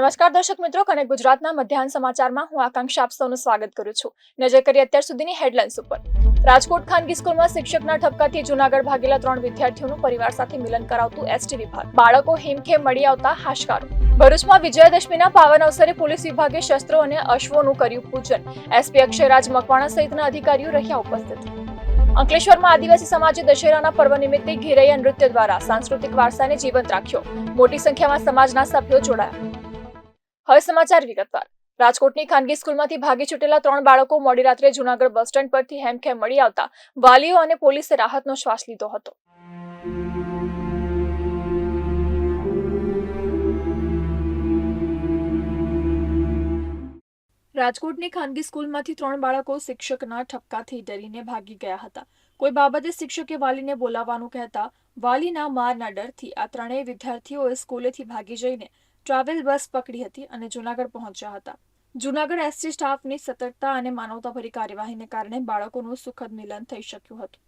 નમસ્કાર દર્શક મિત્રો કનેક્ટ ગુજરાતના મધ્યાહન સમાચારમાં હું આકાંક્ષા આપ સૌનું સ્વાગત કરું છું. નજર કરીએ અત્યાર સુધીની હેડલાઇન્સ ઉપર. રાજકોટ ખાનગી સ્કૂલમાં શિક્ષકના ઠપકાથી જૂનાગઢ ભાગેલા ત્રણ વિદ્યાર્થીઓનું પરિવાર સાથે મિલન કરાવતું એસટી વિભાગ. બાળકો હિમખેમ મળી આવતા હાશકારો. ભરૂચમાં વિજયાદશમીના પાવન અવસરે પોલીસ વિભાગે શસ્ત્રો અને અશ્વોનું કર્યું પૂજન. એસપી અક્ષયરાજ મકવાણા સહિતના અધિકારીઓ રહ્યા ઉપસ્થિત. અંકલેશ્વરમાં આદિવાસી સમાજે દશેરાના પર્વ નિમિત્તે ઘેરૈયા નૃત્ય દ્વારા સાંસ્કૃતિક વારસાને જીવંત રાખ્યો. મોટી સંખ્યામાં સમાજના સભ્યો જોડાયા. હવે સમાચાર વિગતવાર. રાજકોટની ખાનગી સ્કૂલમાંથી ભાગી છૂટેલા ત્રણ બાળકો મોડી રાત્રે જૂનાગઢ બસ સ્ટેન્ડ પરથી હેમખેમ મળી આવતા વાલીઓ અને પોલીસે રાહતનો શ્વાસ લીધો હતો. રાજકોટની ખાનગી સ્કૂલમાંથી ત્રણ બાળકો શિક્ષકના ઠપકાથી ડરીને ભાગી ગયા હતા. કોઈ બાબતે શિક્ષકે વાલીને બોલાવવાનું કહેતા વાલીના મારના ડરથી આ ત્રણેય વિદ્યાર્થીઓએ સ્કૂલેથી ભાગી જઈને ટ્રાવેલ બસ પકડી હતી અને જૂનાગઢ પહોંચ્યા હતા. જૂનાગઢ એસટી સ્ટાફની સતર્કતા અને માનવતાભરી કાર્યવાહીને કારણે બાળકોનું સુખદ મિલન થઈ શક્યું હતું.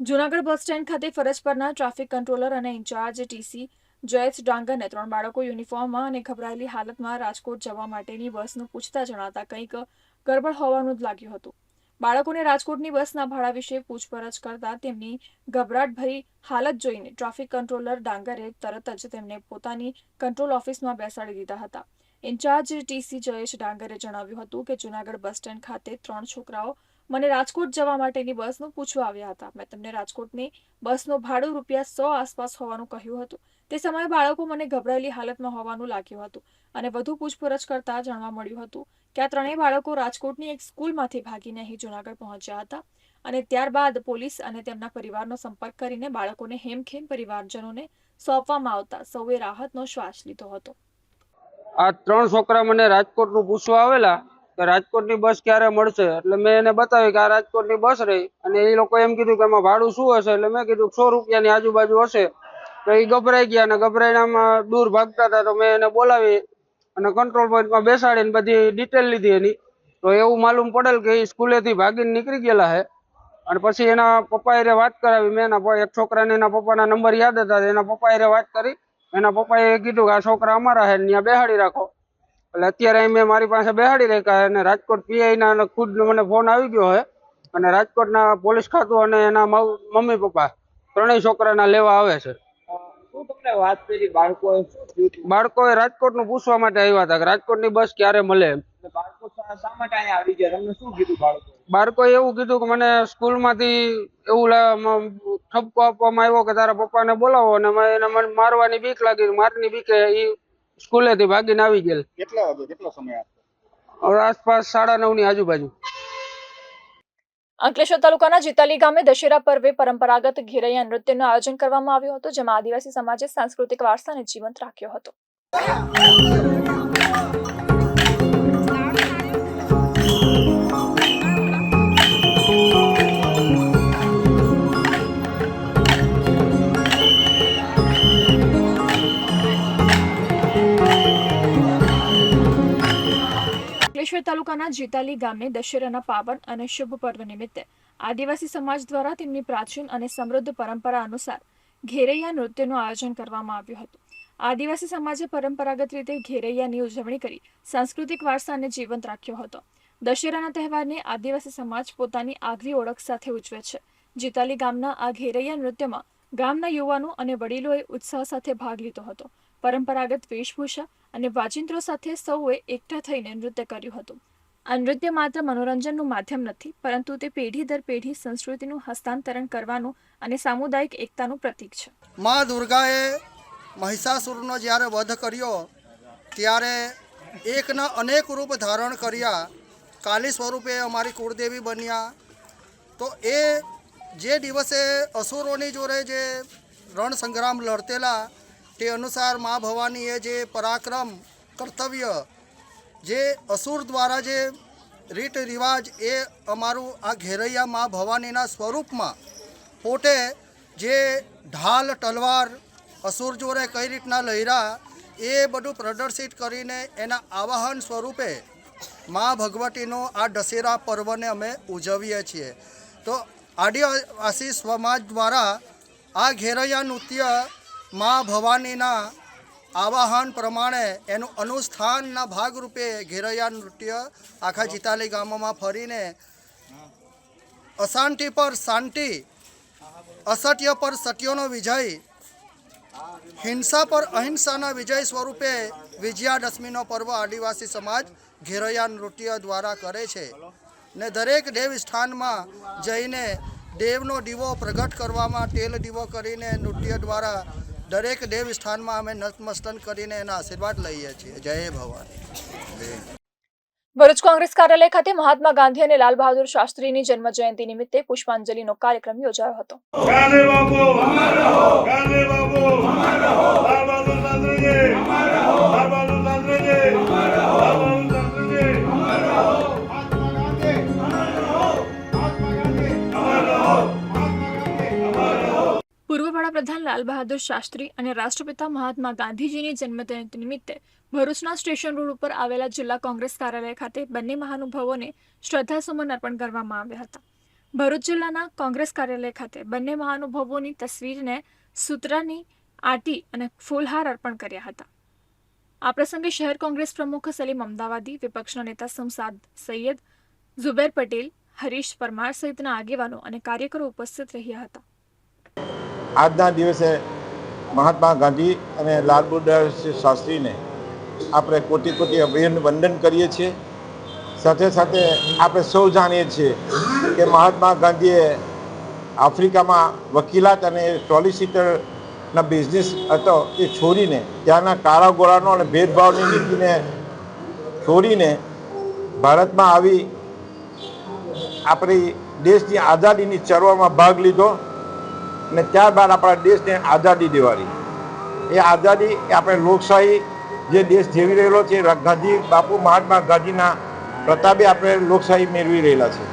જૂનાગઢ બસ સ્ટેન્ડ ખાતે ફરજ પરના ટ્રાફિક કંટ્રોલર અને ઇન્ચાર્જ ટીસી જયેશ ડાંગરને ત્રણ બાળકો યુનિફોર્મમાં અને ગભરાયેલી હાલતમાં રાજકોટ જવા માટેની બસનું પૂછતા જણાતા કંઈક ગડબડ હોવાનું જ લાગ્યું હતું. બાળકોને રાજકોટની બસના ભાડા વિશે પૂછપરછ કરતા તેમની ગભરાટભરી હાલત જોઈને ટ્રાફિક કંટ્રોલર ડાંગરે તરત જ તેમને પોતાની કંટ્રોલ ઓફિસમાં બેસાડી દીધા હતા. ઇન્ચાર્જ ટીસી જયેશ ડાંગરે જણાવ્યું હતું કે જૂનાગઢ બસ સ્ટેન્ડ ખાતે ત્રણ છોકરાઓ મને રાજકોટ જવા માટેની બસનું પૂછવા આવ્યા હતા. મેં તેમને રાજકોટની બસનું ભાડું રૂપિયા સો આસપાસ હોવાનું કહ્યું હતું. તે સમયે બાળકો મને ગભરાયેલી હાલતમાં હોવાનું લાગ્યું હતું અને વધુ પૂછપરછ કરતા જાણવા મળ્યું હતું કે આ ત્રણેય બાળકો રાજકોટની એક સ્કૂલમાંથી ભાગીને અહીં જૂનાગઢ પહોંચ્યા હતા અને ત્યારબાદ પોલીસ અને તેમના પરિવારનો સંપર્ક કરીને બાળકોને હેમખેમ પરિવારજનોને સોંપવામાં આવતા સૌએ રાહતનો શ્વાસ લીધો હતો. આ ત્રણ છોકરા મને રાજકોટનું પૂછવા આવેલા કે રાજકોટની બસ ક્યારે મળશે? એટલે મેં એને બતાવ્યું કે આ રાજકોટની બસ રહી અને એ લોકો એમ કીધું કે એમાં ભાડું શું હશે? એટલે મેં કીધું સો રૂપિયાની આજુબાજુ હશે. તો એ ગભરાઈ ગયા અને ગભરાઈને આમાં દૂર ભાગતા હતા તો મેં એને બોલાવી અને કંટ્રોલ પોઈન્ટમાં બેસાડીને બધી ડિટેલ લીધી એની. તો એવું માલુમ પડેલ કે એ સ્કૂલેથી ભાગીને નીકળી ગયેલા છે અને પછી એના પપ્પાએ વાત કરાવી. મેં એના એક છોકરાને એના પપ્પાના નંબર યાદ હતા એના પપ્પાએ વાત કરી. એના પપ્પાએ કીધું કે આ છોકરા અમારા છે ત્યાં બેહાડી રાખો. એટલે અત્યારે મેં મારી પાસે બેહાડી રાખ્યા અને રાજકોટ પીઆઈના ખુદ મને ફોન આવી ગયો છે અને રાજકોટના પોલીસ ખાતું અને એના મમ્મી પપ્પા ત્રણેય છોકરાના લેવા આવે છે. શું તમને વાત કરી બાળકો બાળકો રાજકોટનું પૂછવા માટે આવ્યા હતા રાજકોટની બસ ક્યારે મળે બાળકો શા માટે અહીંયા આવી ગયા? તમને શું કીધું બાળકો બાળકો એવું કીધું કે મને સ્કૂલમાંથી એવું ઠપકો આપવામાં આવ્યો કે તારા પપ્પાને બોલાવો અને એને મને મારવાની બીક લાગી મારની બીકે એ સ્કૂલેથી ભાગીને આવી ગયેલ. કેટલા વાગે કેટલો સમય આસપાસ સાડા નવની આજુબાજુ. અંકલેશ્વર તાલુકાના જીતાલી ગામે દશેરા પર્વે પરંપરાગત ઘેરૈયા નૃત્યનું આયોજન કરવામાં આવ્યું હતું, જેમાં આદિવાસી સમાજે સાંસ્કૃતિક વારસાને જીવંત રાખ્યો હતો. અંકલેશ્વર તાલુકાના જીતાલી ગામે દશેરાના પાવન અને શુભ પર્વ નિમિત્તે આદિવાસી સમાજ દ્વારા તેમની પ્રાચીન અને સમૃદ્ધ પરંપરા અનુસાર ઘેરૈયા નૃત્યનું આયોજન કરવામાં આવ્યું હતું. આદિવાસી સમાજે પરંપરાગત રીતે ઘેરૈયાની ઉજવણી કરી સાંસ્કૃતિક વારસાને જીવંત રાખ્યો હતો. દશેરાના તહેવારને આદિવાસી સમાજ પોતાની આગવી ઓળખ સાથે ઉજવે છે. જીતાલી ગામના આ ઘેરૈયા નૃત્યમાં ગામના યુવાનો અને વડીલોએ ઉત્સાહ સાથે ભાગ લીધો હતો. પરંપરાગત વેશભૂષા અને વાજિંત્રો સાથે સૌએ એકઠા થઈને નૃત્ય કર્યું હતું. આ નૃત્ય માત્ર મનોરંજનનું માધ્યમ નથી, પરંતુ તે પેઢી દર પેઢી સંસ્કૃતિનું હસ્તાંતરણ કરવાનું અને સામુદાયિક એકતાનું પ્રતીક છે. મા દુર્ગાએ મહિષાસુરનો જ્યારે વધ કર્યો, ત્યારે એકના અનેક રૂપ ધારણ કર્યા, કાલી સ્વરૂપે અમારી કુળદેવી બન્યા. તો એ જે દિવસે અસુરોની જોડે જે રણ સંગ્રામ લડતેલા તે અનુસાર મા ભવાનીએ જે પરાક્રમ કર્તવ્ય, જે અસુર દ્વારા જે રીત રિવાજ એ અમારું આ ઘેરૈયા મા ભવાનીના સ્વરૂપમાં પોતે જે ઢાલ, તલવાર, અસુર જોડે કઈ રીતના લહેરા એ બધું પ્રદર્શિત કરીને એના આવાહન સ્વરૂપે મા ભગવતીનો આ દશેરા પર્વને અમે ઉજવીએ છીએ. તો આદિવાસી સમાજ દ્વારા આ ઘેરૈયા નૃત્ય મા ભવાનીના આવાહન પ્રમાણે એનું અનુષ્ઠાનના ભાગરૂપે ઘેરૈયા નૃત્ય આખા જીતાલી ગામોમાં ફરીને અશાંતિ પર શાંતિ, અસત્ય પર સત્યનો વિજય, હિંસા પર અહિંસાના વિજય સ્વરૂપે વિજયાદશમીનો પર્વ આદિવાસી સમાજ ઘેરૈયા નૃત્ય દ્વારા કરે છે ને દરેક દેવ સ્થાનમાં જઈને દેવનો દીવો પ્રગટ કરવામાં તેલ દીવો કરીને નૃત્ય દ્વારા દરેક દેવ સ્થાનમાં અમે નતમસ્તન કરીને એના આશીર્વાદ લઈએ છીએ. જય ભવાની. ભરૂચ કોંગ્રેસ કાર્યાલય ખાતે મહાત્મા ગાંધી અને લાલ બહાદુર શાસ્ત્રીની જન્મ જયંતિ નિમિત્તે પુષ્પાંજલિનો કાર્યક્રમ યોજાયો હતો. વડાપ્રધાન લાલ બહાદુર શાસ્ત્રી અને રાષ્ટ્રપિતા મહાત્મા ગાંધીજીની જન્મજયંતિ નિમિત્તે ભરૂચના સ્ટેશન રોડ ઉપર આવેલા જિલ્લા કોંગ્રેસ કાર્યાલય ખાતે બંને મહાનુભાવોને શ્રદ્ધાસુમન અર્પણ કરવામાં આવ્યા હતા. ભરૂચ જિલ્લાના કોંગ્રેસ કાર્યાલય ખાતે બંને મહાનુભાવોની તસવીરને સૂત્રની આટી અને ફૂલહાર અર્પણ કર્યા હતા. આ પ્રસંગે શહેર કોંગ્રેસ પ્રમુખ સલીમ અમદાવાદી, વિપક્ષના નેતા સમસાદ સૈયદ, ઝુબેર પટેલ, હરીશ પરમાર સહિતના આગેવાનો અને કાર્યકરો ઉપસ્થિત રહ્યા હતા. આજના દિવસે મહાત્મા ગાંધી અને લાલ બહાદુર શાસ્ત્રીને આપણે કોટી કોટી અભિનંદન કરીએ છીએ. સાથે સાથે આપણે સૌ જાણીએ છીએ કે મહાત્મા ગાંધીએ આફ્રિકામાં વકીલાત અને સોલિસિટરના બિઝનેસ હતો એ છોડીને ત્યાંના કાળા ગોળાનો અને ભેદભાવની નીતિને છોડીને ભારતમાં આવી આપણી દેશની આઝાદીની ચળવળમાં ભાગ લીધો. અને ત્યારબાદ આપણા દેશને આઝાદી દેવાની. એ આઝાદી આપણે લોકશાહી જે દેશ જેવી રહેલો છે ગાંધી, બાપુ મહાત્મા ગાંધીના પ્રતાપે આપણે લોકશાહી મેળવી રહેલા છે.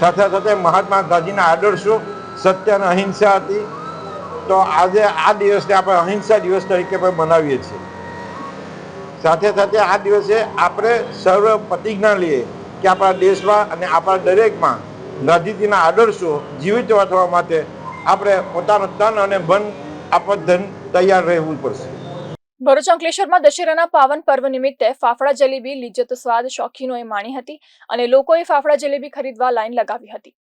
સાથે સાથે મહાત્મા ગાંધીના આદર્શો સત્ય અને અહિંસા હતી. તો આજે આ દિવસને આપણે અહિંસા દિવસ તરીકે પણ મનાવીએ છીએ. સાથે સાથે આ દિવસે આપણે સર્વ પ્રતિજ્ઞા લઈએ કે આપણા દેશમાં અને આપણા દરેકમાં ગાંધીજીના આદર્શો જીવિત રાખવા માટે આપણે પોતાનું તન અને મન આપણ ધન તૈયાર રહેવું પડશે. ભરૂચ અંકલેશ્વરમાં દશેરાના પાવન પર્વ નિમિત્તે ફાફડા જલેબી લિજ્જત સ્વાદ શોખીનોએ માણી હતી અને લોકોએ ફાફડા જલેબી ખરીદવા લાઈન લગાવી હતી.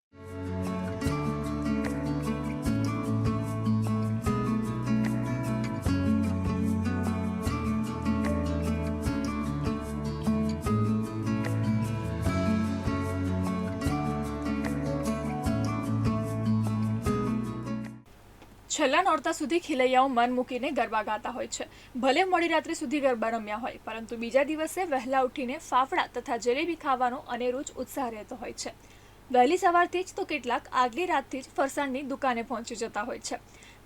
છેલ્લા નોરતા સુધી ખેલૈયાઓ મન મૂકીને ગરબા ગાતા હોય છે. ભલે મોડી રાત્રે સુધી ગરબા રમ્યા હોય, પરંતુ બીજા દિવસે વહેલા ઉઠીને ફાફડા તથા જલેબી ખાવાનો અનેરો જ ઉત્સાહ રહેતો હોય છે. વહેલી સવારથી જ તો કેટલાક આગલી રાતથી જ ફરસાણની દુકાને પહોંચી જતા હોય છે.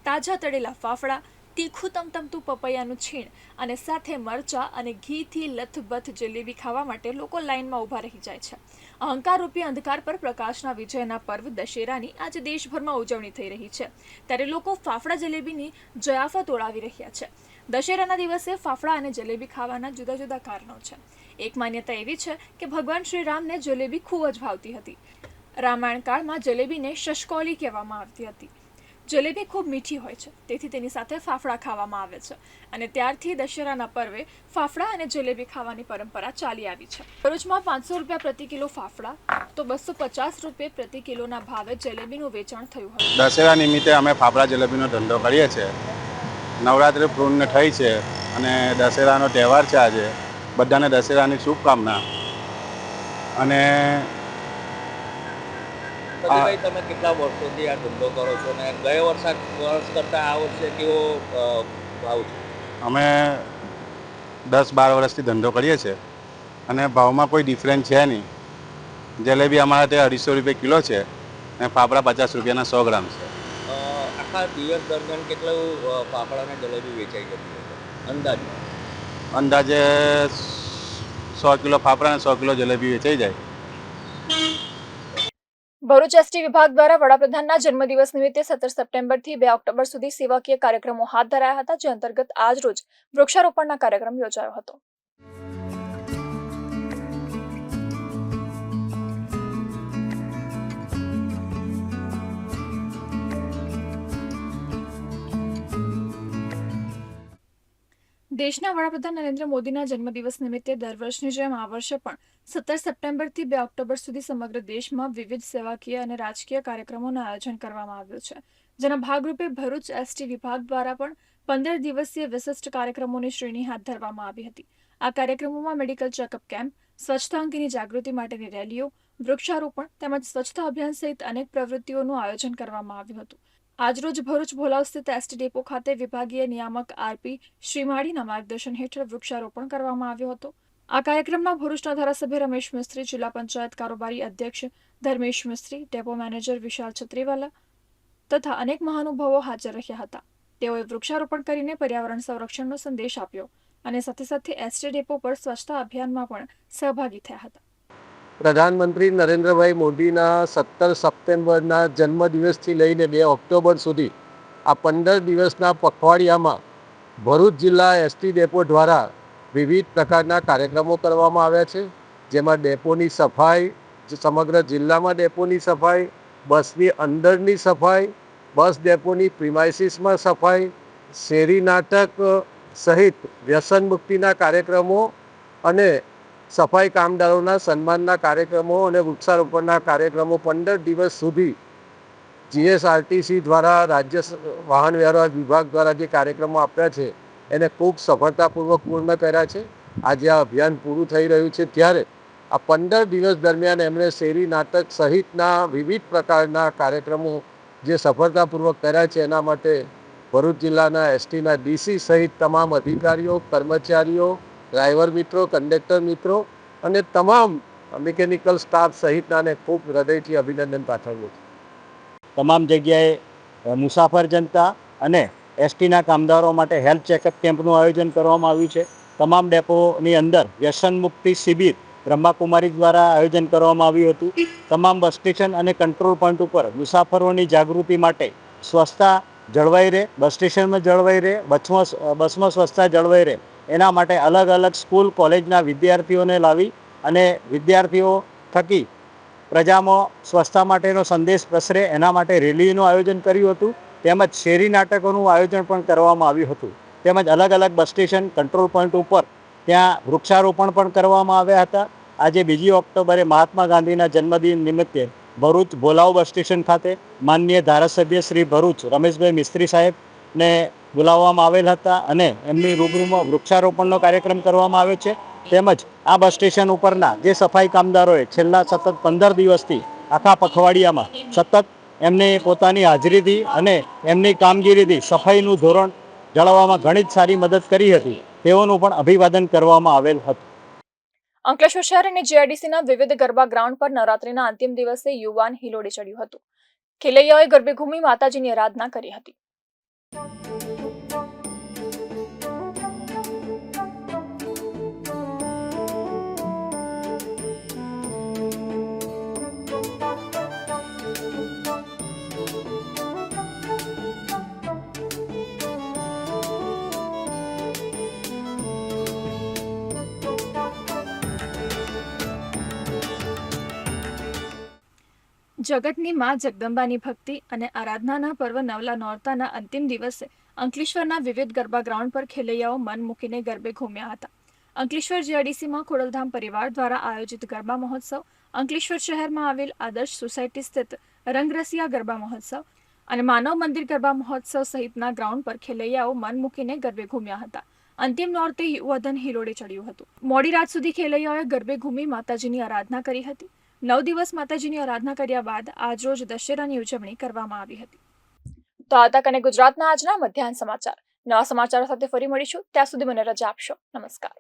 તાજા તળેલા ફાફડા તીખું તમતમતું પપૈયાનું છીણ અને સાથે મરચા અને ઘીથી લથબથ જલેબી ખાવા માટે લોકો લાઇનમાં ઊભા રહી જાય છે. અહંકારરૂપી અંધકાર પર પ્રકાશના વિજયના પર્વ દશેરાની આજે દેશભરમાં ઉજવણી થઈ રહી છે. ત્યારે લોકો ફાફડા જલેબીની જયાફત ઓળાવી રહ્યા છે. દશેરાના દિવસે ફાફડા અને જલેબી ખાવાના જુદા જુદા કારણો છે. એક માન્યતા એવી છે કે ભગવાન શ્રી રામને જલેબી ખૂબ જ ભાવતી હતી. રામાયણ કાળમાં જલેબીને શશકોલી કહેવામાં આવતી હતી. જલેબી ખૂબ મીઠી હોય છે. તેથી તેની સાથે ફાફડા ખાવામાં આવે છે. અને ત્યારથી દશેરાના પર્વે ફાફડા અને જલેબી ખાવાની પરંપરા ચાલી આવી છે. ભરૂચમાં પાંચસો રૂપિયા પ્રતિ કિલો ફાફડા, તો બસો પચાસ રૂપિયા પ્રતિ કિલોના ભાવે જલેબીનું વેચાણ થયું હતું. દશેરા નિમિત્તે અમે ફાફડા જલેબીનો ધંધો કરીએ છીએ. નવરાત્રિ પૂર્ણ થઈ છે અને દશેરાનો તહેવાર છે આજે. બધાને દશેરાની શુભકામના. અને ભાઈ તમે કેટલા વર્ષોથી આ ધંધો કરો છો ને ગયા વર્ષ વર્ષ કરતા આ વર્ષે કેવો ભાવ છે? અમે દસ બાર વર્ષથી ધંધો કરીએ છીએ અને ભાવમાં કોઈ ડિફરન્સ છે નહીં. જલેબી અમારા ત્યાં અઢીસો રૂપિયા કિલો છે અને ફાફડા પચાસ રૂપિયાના સો ગ્રામ છે. આખા દિવસ દરમિયાન કેટલું ફાફડા અને જલેબી વેચાઈ જતી અંદાજ? અંદાજે સો કિલો ફાફડા અને સો કિલો જલેબી વેચાઈ જાય. ભરૂચ એસટી વિભાગ દ્વારા વડાપ્રધાનના જન્મદિવસ નિમિત્તે સત્તર સપ્ટેમ્બરથી બે ઓક્ટોબર સુધી સેવાકીય કાર્યક્રમો હાથ ધરાયા હતા, જે અંતર્ગત આજ રોજ વૃક્ષારોપણના કાર્યક્રમ યોજાયો હતો. દેશના વડાપ્રધાન નરેન્દ્ર મોદીના જન્મદિવસ નિમિત્તે દર વર્ષની જેમ આ વર્ષે પણ સત્તર સપ્ટેમ્બરથી બે ઓક્ટોબર સુધી સમગ્ર દેશમાં વિવિધ સેવાકીય અને રાજકીય કાર્યક્રમોનું આયોજન કરવામાં આવ્યું છે, જેના ભાગરૂપે ભરૂચ એસટી વિભાગ દ્વારા પણ પંદર દિવસીય વિશિષ્ટ કાર્યક્રમોની શ્રેણી હાથ ધરવામાં આવી હતી. આ કાર્યક્રમોમાં મેડિકલ ચેકઅપ કેમ્પ, સ્વચ્છતા અંગેની જાગૃતિ માટેની રેલીઓ, વૃક્ષારોપણ તેમજ સ્વચ્છતા અભિયાન સહિત અનેક પ્રવૃત્તિઓનું આયોજન કરવામાં આવ્યું હતું. આજરોજ ભરૂચ ભોલાવ સ્થિત એસટી ડેપો ખાતે વિભાગીય નિયામક આરપી શ્રીમાળીના માર્ગદર્શન હેઠળ વૃક્ષારોપણ કરવામાં આવ્યો હતો. આ કાર્યક્રમમાં ભરૂચના ધારાસભ્ય રમેશ મિસ્ત્રી, જિલ્લા પંચાયત કારોબારી અધ્યક્ષ ધર્મેશ મિસ્ત્રી, ડેપો મેનેજર વિશાલ છત્રીવાલા તથા અનેક મહાનુભાવો હાજર રહ્યા હતા. તેઓએ વૃક્ષારોપણ કરીને પર્યાવરણ સંરક્ષણનો સંદેશ આપ્યો અને સાથે સાથે એસટી ડેપો પર સ્વચ્છતા અભિયાનમાં પણ સહભાગી થયા હતા. પ્રધાનમંત્રી નરેન્દ્રભાઈ મોદીના સત્તર સપ્ટેમ્બરના જન્મદિવસથી લઈને બે ઓક્ટોબર સુધી આ પંદર દિવસના પખવાડિયામાં ભરૂચ જિલ્લા એસટી ડેપો દ્વારા વિવિધ પ્રકારના કાર્યક્રમો કરવામાં આવ્યા છે. જેમાં ડેપોની સફાઈ સમગ્ર જિલ્લામાં ડેપોની સફાઈ, બસની અંદરની સફાઈ, બસ ડેપોની પ્રિમાઇસીસમાં સફાઈ, શેરી નાટક સહિત વ્યસન મુક્તિના કાર્યક્રમો અને સફાઈ કામદારોના સન્માનના કાર્યક્રમો અને વૃક્ષારોપણના કાર્યક્રમો પંદર દિવસ સુધી જીએસઆરટીસી દ્વારા રાજ્ય વાહન વ્યવહાર વિભાગ દ્વારા જે કાર્યક્રમો આપ્યા છે, એને ખૂબ સફળતાપૂર્વક પૂર્ણ કર્યા છે. આજે આ અભિયાન પૂરું થઈ રહ્યું છે. ત્યારે આ પંદર દિવસ દરમિયાન એમણે શેરી નાટક સહિતના વિવિધ પ્રકારના કાર્યક્રમો જે સફળતાપૂર્વક કર્યા છે, એના માટે ભરૂચ જિલ્લાના એસટીના ડીસી સહિત તમામ અધિકારીઓ, કર્મચારીઓ ડ્રાઈવર મિત્રો, કંડક્ટર મિત્રો અને તમામ મિકેનિકલ સ્ટાફ સહિતનાને ખૂબ હૃદયથી અભિનંદન પાઠવું છું. તમામ જગ્યાએ મુસાફર જનતા અને એસટીના કામદારો માટે હેલ્થ ચેકઅપ કેમ્પનું આયોજન કરવામાં આવ્યું છે. તમામ ડેપોની અંદર વ્યસન મુક્તિ શિબિર બ્રહ્માકુમારી દ્વારા આયોજન કરવામાં આવ્યું હતું. તમામ બસ સ્ટેશન અને કંટ્રોલ પોઈન્ટ ઉપર મુસાફરોની જાગૃતિ માટે સ્વચ્છતા જળવાઈ રહે, બસ સ્ટેશનમાં જળવાઈ રહે, બસમાં બસમાં સ્વચ્છતા જળવાઈ રહે. એના માટે અલગ અલગ સ્કૂલ, કોલેજના વિદ્યાર્થીઓને લાવી અને વિદ્યાર્થીઓ થકી પ્રજામાં સ્વચ્છતા માટેનો સંદેશ પ્રસરે, એના માટે રેલીનું આયોજન કર્યું હતું. તેમજ શેરી નાટકોનું આયોજન પણ કરવામાં આવ્યું હતું. તેમજ અલગ અલગ બસ સ્ટેશન, કંટ્રોલ પોઈન્ટ ઉપર ત્યાં વૃક્ષારોપણ પણ કરવામાં આવ્યા હતા. આજે બીજી ઓક્ટોબરે મહાત્મા ગાંધીના જન્મદિન નિમિત્તે ભરૂચ ભોલાવ બસ સ્ટેશન ખાતે માનનીય ધારાસભ્ય શ્રી ભરૂચ રમેશભાઈ મિસ્ત્રી સાહેબને બોલાવવામાં આવેલ હતા અને એમની રૂબરૂમાં વૃક્ષારોપણનો કાર્યક્રમ કરવામાં આવ્યો છે. તેમજ આ બસ સ્ટેશન ઉપરના જે સફાઈ કામદારોએ છેલ્લા સતત પંદર દિવસથી આખા પખવાડિયામાં સતત એમને પોતાની હાજરીથી અને એમની કામગીરીથી સફાઈનું ધોરણ જાળવવામાં ઘણી જ સારી મદદ કરી હતી. તેઓનું પણ અભિવાદન કરવામાં આવેલ હતું. અંકલેશ્વર શહેર અને જીઆઈડીસીના વિવિધ ગરબા ગ્રાઉન્ડ પર નવરાત્રીના અંતિમ દિવસે યુવાન હિલોડે ચડ્યું હતું. ખેલૈયાઓએ ગરબે ઘૂમી માતાજીની આરાધના કરી હતી. જગતની માં જગદંબાની ભક્તિ અને આરાધનાના પર્વ નવલા નોરતાના અંતિમ દિવસે અંકલેશ્વરના વિવિધ ગરબા ગ્રાઉન્ડ પર ખેલૈયાઓ મન મૂકીને ગરબે ઘૂમ્યા હતા. અંકલેશ્વર જીઆરડીસીમાં ખોડલધામ પરિવાર દ્વારા આયોજિત ગરબા મહોત્સવ, અંકલેશ્વર શહેરમાં આવેલ આદર્શ સોસાયટી સ્થિત રંગરસિયા ગરબા મહોત્સવ અને માનવ મંદિર ગરબા મહોત્સવ સહિતના ગ્રાઉન્ડ પર ખેલૈયાઓ મન મૂકીને ગરબે ઘૂમ્યા હતા. અંતિમ નોરતે યુવધન હિલોડે ચડ્યું હતું. મોડી રાત સુધી ખેલૈયાઓએ ગરબે ઘૂમી માતાજીની આરાધના કરી હતી. નવ દિવસ માતાજીની આરાધના કર્યા બાદ આજરોજ દશેરાની ઉજવણી કરવામાં આવી હતી. તો આ તક અને ગુજરાતના આજના મધ્યાહન સમાચાર. નવા સમાચારો સાથે ફરી મળીશું. ત્યાં સુધી મને રજા આપશો. નમસ્કાર.